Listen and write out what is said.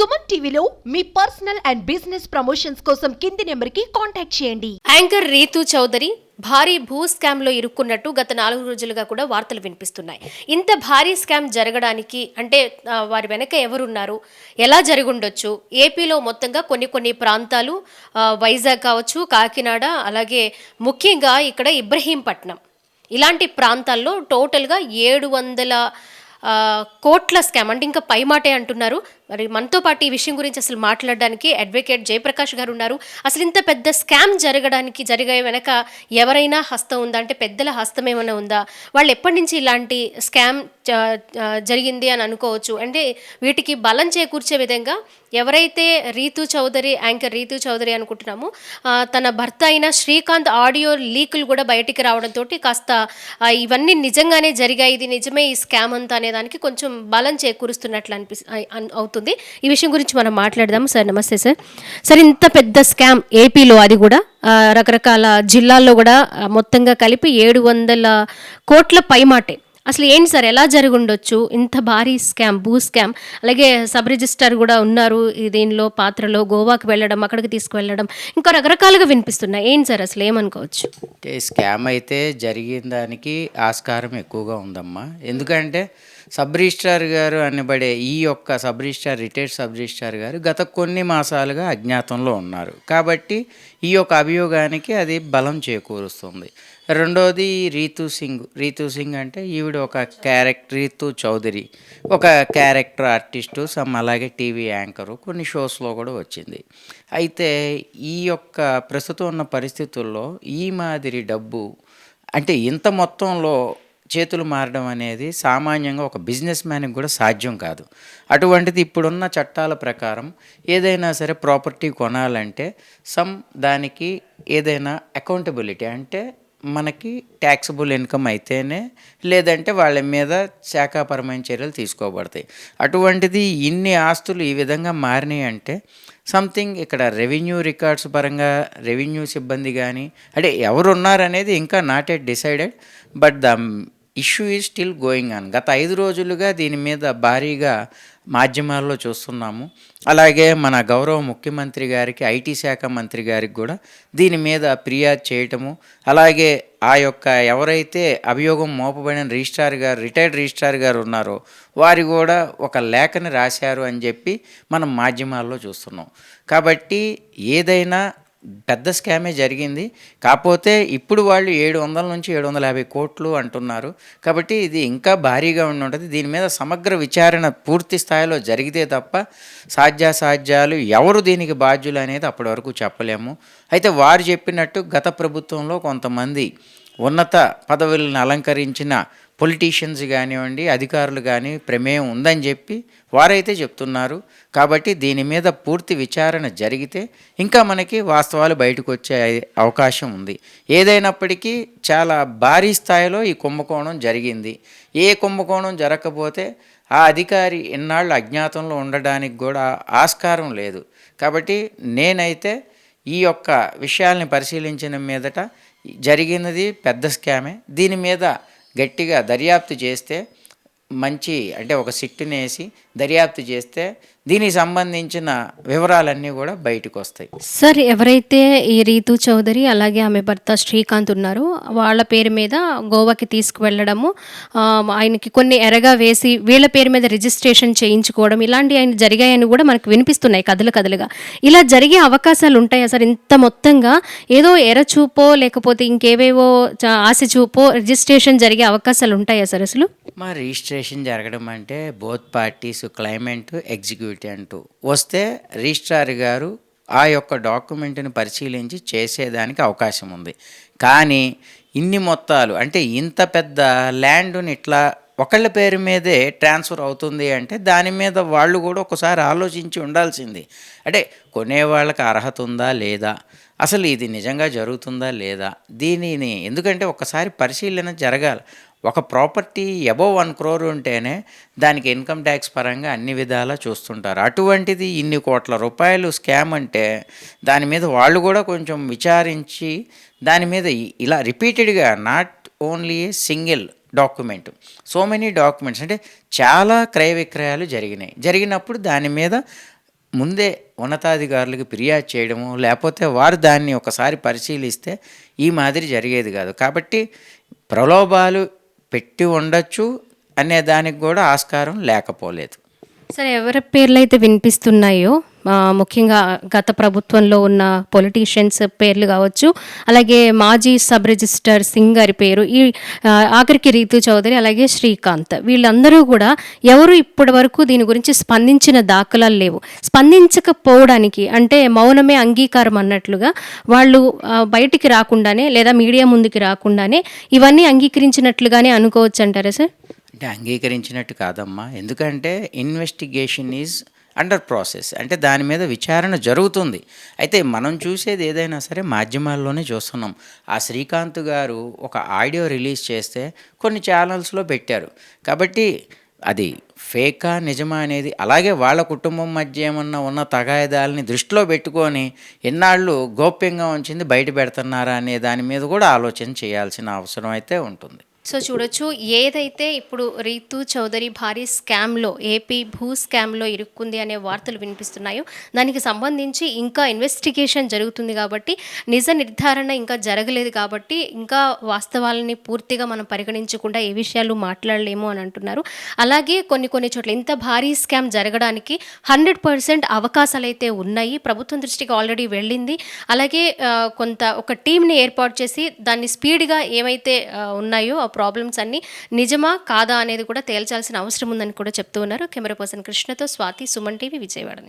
సుమన్ టీవీలో మీ personal and business promotions కోసం కింది నెంబర్కి కాంటాక్ట్ చేయండి. యాంకర్ రీతు చౌదరి భారీ భూ స్కామ్లో ఇరుక్కున్నట్టు గత నాలుగు రోజులుగా కూడా వార్తలు వినిపిస్తున్నాయి. ఇంత భారీ స్కామ్ జరగడానికి అంటే వారి వెనక ఎవరున్నారు? ఎలా జరుగుండొచ్చు? ఏపీలో మొత్తంగా కొన్ని కొన్ని ప్రాంతాలు వైజాగ్ కావచ్చు కాకినాడ అలాగే ముఖ్యంగా ఇక్కడ ఇబ్రహీంపట్నం. ఇలాంటి ప్రాంతాల్లో టోటల్గా ఏడు వందల కోట్ల స్కామ్ అంటే ఇంకా పై మాటే అంటున్నారు. మరి మనతో పాటు ఈ విషయం గురించి అసలు మాట్లాడడానికి అడ్వకేట్ జయప్రకాష్ గారు ఉన్నారు. అసలు ఇంత పెద్ద స్కామ్ జరగడానికి జరిగే వెనక ఎవరైనా హస్తం ఉందా? అంటే పెద్దల హస్తం ఏమైనా ఉందా? వాళ్ళు ఎప్పటి నుంచి ఇలాంటి స్కామ్ జరిగింది అని అనుకోవచ్చు. అంటే వీటికి బలం చేకూర్చే విధంగా ఎవరైతే రీతు చౌదరి యాంకర్ రీతు చౌదరి అనుకుంటున్నామో తన భర్త అయిన శ్రీకాంత్ ఆడియో లీకులు కూడా బయటికి రావడంతో కాస్త ఇవన్నీ నిజంగానే జరిగాయి. ఇది నిజమే ఈ స్కామ్ అంతా అనే దానికి కొంచెం బలం చేకూరుస్తున్నట్లు అనిపి అవుతుంది. ఈ విషయం గురించి మనం మాట్లాడదాం సార్ నమస్తే సార్. సార్ ఇంత పెద్ద స్కామ్ ఏపీలో అది కూడా రకరకాల జిల్లాల్లో కూడా మొత్తంగా కలిపి ఏడు వందల కోట్ల పైమాటే అసలు ఏంటి సార్? ఎలా జరిగి ఉండొచ్చు ఇంత భారీ స్కామ్ భూ స్కామ్. అలాగే సబ్ రిజిస్టర్ కూడా ఉన్నారు దీనిలో పాత్రలో గోవాకి వెళ్ళడం అక్కడికి తీసుకువెళ్ళడం. ఇంకా రకరకాలుగా వినిపిస్తున్నాయి. ఏంటి సార్ అసలు ఏమనుకోవచ్చు? అంటే స్కామ్ అయితే జరిగిన దానికి ఆస్కారం ఎక్కువగా ఉందమ్మా. ఎందుకంటే సబ్ రిజిస్ట్రార్ గారు అనబడే ఈ యొక్క sub registrar retired sub registrar గారు గత కొన్ని మాసాలుగా అజ్ఞాతంలో ఉన్నారు. కాబట్టి ఈ యొక్క అభియోగానికి అది బలం చేకూరుస్తుంది. రెండోది రీతు సింగ్. రీతు సింగ్ అంటే ఈవిడ ఒక క్యారెక్టర్ రీతు చౌదరి. ఒక క్యారెక్టర్ ఆర్టిస్టు సమ్ అలాగే టీవీ యాంకరు కొన్ని షోస్లో కూడా వచ్చింది. అయితే ఈ యొక్క ప్రస్తుతం ఉన్న పరిస్థితుల్లో ఈ మాదిరి డబ్బు అంటే ఇంత మొత్తంలో చేతులు మారడం అనేది సామాన్యంగా ఒక బిజినెస్ మ్యాన్కి కూడా సాధ్యం కాదు. అటువంటిది ఇప్పుడున్న చట్టాల ప్రకారం ఏదైనా సరే ప్రాపర్టీ కొనాలంటే సమ్ దానికి ఏదైనా అకౌంటబిలిటీ అంటే మనకి ట్యాక్సబుల్ ఇన్కమ్ అయితేనే లేదంటే వాళ్ళ మీద శాఖాపరమైన చర్యలు తీసుకోబడతాయి. అటువంటిది ఇన్ని ఆస్తులు ఈ విధంగా మారినాయి అంటే సంథింగ్ ఇక్కడ రెవెన్యూ రికార్డ్స్ పరంగా రెవెన్యూ సిబ్బంది కానీ అంటే ఎవరున్నారనేది ఇంకా not at decided but the issue is still going on. గత ఐదు రోజులుగా దీని మీద భారీగా మాధ్యమాల్లో చూస్తున్నాము. అలాగే మన గౌరవ ముఖ్యమంత్రి గారికి ఐటీ శాఖ మంత్రి గారికి కూడా దీని మీద ఫిర్యాదు చేయటము అలాగే ఆ యొక్క ఎవరైతే అభియోగం మోపబడిన రిజిస్ట్రార్ గారు రిటైర్డ్ రిజిస్ట్రార్ గారు ఉన్నారో వారు కూడా ఒక లేఖని రాశారు అని చెప్పి మనం మాధ్యమాల్లో చూస్తున్నాం. కాబట్టి ఏదైనా పెద్ద స్కామే జరిగింది. కాకపోతే ఇప్పుడు వాళ్ళు ఏడు వందల నుంచి ఏడు వందల యాభై కోట్లు అంటున్నారు. కాబట్టి ఇది ఇంకా భారీగా ఉండి ఉంటుంది. దీని మీద సమగ్ర విచారణ పూర్తి స్థాయిలో జరిగితే తప్ప సాధ్యాసాధ్యాలు ఎవరు దీనికి బాధ్యులు అనేది అప్పటి వరకు చెప్పలేము. అయితే వారు చెప్పినట్టు గత ప్రభుత్వంలో కొంతమంది ఉన్నత పదవులను అలంకరించిన పొలిటీషియన్స్ కానివ్వండి అధికారులు కానీ ప్రమేయం ఉందని చెప్పి వారైతే చెప్తున్నారు. కాబట్టి దీని మీద పూర్తి విచారణ జరిగితే ఇంకా మనకి వాస్తవాలు బయటకు వచ్చే అవకాశం ఉంది. ఏదైనప్పటికీ చాలా భారీ స్థాయిలో ఈ కుంభకోణం జరిగింది. ఏ కుంభకోణం జరగకపోతే ఆ అధికారి ఇన్నాళ్ళు అజ్ఞాతంలో ఉండడానికి కూడా ఆస్కారం లేదు. కాబట్టి నేనైతే ఈ యొక్క విషయాల్ని పరిశీలించిన మీదట జరిగినది పెద్ద స్కామే. దీని మీద గట్టిగా దర్యాప్తు చేస్తే మంచి అంటే ఒక సిట్టుని వేసి దర్యాప్తు చేస్తే దీనికి సంబంధించిన వివరాలన్నీ కూడా బయటకు వస్తాయి. సార్ ఎవరైతే ఈ రీతు చౌదరి అలాగే ఆమె భర్త శ్రీకాంత్ ఉన్నారో వాళ్ళ పేరు మీద గోవాకి తీసుకువెళ్ళడము ఆయనకి కొన్ని ఎరగా వేసి వీళ్ళ పేరు మీద రిజిస్ట్రేషన్ చేయించుకోవడం ఇలాంటి ఆయన జరిగాయని కూడా మనకు వినిపిస్తున్నాయి కథలు కథలుగా. ఇలా జరిగే అవకాశాలు ఉంటాయా సార్? ఇంత మొత్తంగా ఏదో ఎర చూపో లేకపోతే ఇంకేవేవో ఆశ చూపో రిజిస్ట్రేషన్ జరిగే అవకాశాలు ఉంటాయా సార్ అసలు? మా రిజిస్ట్రేషన్ జరగడం అంటే బోత్ పార్టీస్ క్లైమెంట్ ఎగ్జిక్యూటివ్ అంటూ. వస్తే రిజిస్ట్రార్ గారు ఆ యొక్క డాక్యుమెంట్ని పరిశీలించి చేసేదానికి అవకాశం ఉంది. కానీ ఇన్ని మొత్తాలు అంటే ఇంత పెద్ద ల్యాండ్ని ఇట్లా ఒకళ్ళ పేరు మీదే ట్రాన్స్ఫర్ అవుతుంది అంటే దాని మీద వాళ్ళు కూడా ఒకసారి ఆలోచించి ఉండాల్సింది. అంటే కొనే వాళ్ళకి అర్హత ఉందా లేదా? అసలు ఇది నిజంగా జరుగుతుందా లేదా? దీనిని ఎందుకంటే ఒకసారి పరిశీలన జరగాలి. ఒక ప్రాపర్టీ అబవ్ వన్ క్రోర్ ఉంటేనే దానికి ఇన్కమ్ ట్యాక్స్ పరంగా అన్ని విధాలా చూస్తుంటారు. అటువంటిది ఇన్ని కోట్ల రూపాయలు స్కామ్ అంటే దాని మీద వాళ్ళు కూడా కొంచెం విచారించి దాని మీద ఇలా రిపీటెడ్గా not only single document so many documents అంటే చాలా క్రయ విక్రయాలు జరిగినాయి. జరిగినప్పుడు దాని మీద ముందే ఉన్నతాధికారులకు ఫిర్యాదు చేయడము లేకపోతే వారు దాన్ని ఒకసారి పరిశీలిస్తే ఈ మాదిరి జరిగేది కాదు. కాబట్టి ప్రలోభాలు పెట్టి ఉండొచ్చు అనే దానికి కూడా ఆస్కారం లేకపోలేదు. సరే ఎవరి పేర్లు అయితే వినిపిస్తున్నాయో ముఖ్యంగా గత ప్రభుత్వంలో ఉన్న పొలిటీషియన్స్ పేర్లు కావచ్చు అలాగే మాజీ సబ్ రిజిస్టర్ సింగ్ గారి పేరు ఈ ఆఖరికి రీతు చౌదరి అలాగే శ్రీకాంత్ వీళ్ళందరూ కూడా ఎవరు ఇప్పటి వరకు దీని గురించి స్పందించిన దాఖలాలు లేవు. స్పందించకపోవడానికి అంటే మౌనమే అంగీకారం అన్నట్లుగా వాళ్ళు బయటికి రాకుండానే లేదా మీడియా ముందుకి రాకుండానే ఇవన్నీ అంగీకరించినట్లుగానే అనుకోవచ్చు అంటారా సార్? అంటే అంగీకరించినట్టు కాదమ్మా. ఎందుకంటే ఇన్వెస్టిగేషన్ ఈజ్ అండర్ ప్రాసెస్ అంటే దాని మీద విచారణ జరుగుతుంది. అయితే మనం చూసేది ఏదైనా సరే మాధ్యమాల్లోనే చూస్తున్నాం. ఆ శ్రీకాంత్ గారు ఒక ఆడియో రిలీజ్ చేస్తే కొన్ని ఛానల్స్లో పెట్టారు. కాబట్టి అది ఫేకా నిజమా అనేది అలాగే వాళ్ళ కుటుంబం మధ్య ఏమన్నా ఉన్న తగాయదాలని దృష్టిలో పెట్టుకొని ఎన్నాళ్ళు గోప్యంగా ఉంచింది బయట పెడుతున్నారా అనే దాని మీద కూడా ఆలోచన చేయాల్సిన అవసరం అయితే ఉంటుంది. సో చూడొచ్చు ఏదైతే ఇప్పుడు రీతు చౌదరి భారీ స్కామ్లో ఏపీ భూ స్కామ్లో ఇరుక్కుంది అనే వార్తలు వినిపిస్తున్నాయో దానికి సంబంధించి ఇంకా ఇన్వెస్టిగేషన్ జరుగుతుంది కాబట్టి నిజ నిర్ధారణ ఇంకా జరగలేదు కాబట్టి ఇంకా వాస్తవాలని పూర్తిగా మనం పరిగణించకుండా ఏ విషయాలు మాట్లాడలేము అని అంటున్నారు. అలాగే కొన్ని కొన్ని చోట్ల ఇంత భారీ స్కామ్ జరగడానికి హండ్రెడ్ పర్సెంట్ అవకాశాలు అయితే ఉన్నాయి. ప్రభుత్వం దృష్టికి ఆల్రెడీ వెళ్ళింది. అలాగే కొంత ఒక టీంని ఏర్పాటు చేసి దాన్ని స్పీడ్గా ఏమైతే ఉన్నాయో ప్రాబ్లమ్స్ అన్ని నిజమా కాదా అనేది కూడా తేల్చాల్సిన అవసరం ఉందని కూడా చెప్తూ ఉన్నారు. కెమెరా పర్సన్ కృష్ణతో స్వాతి సుమన్ టీవీ విజయవాడ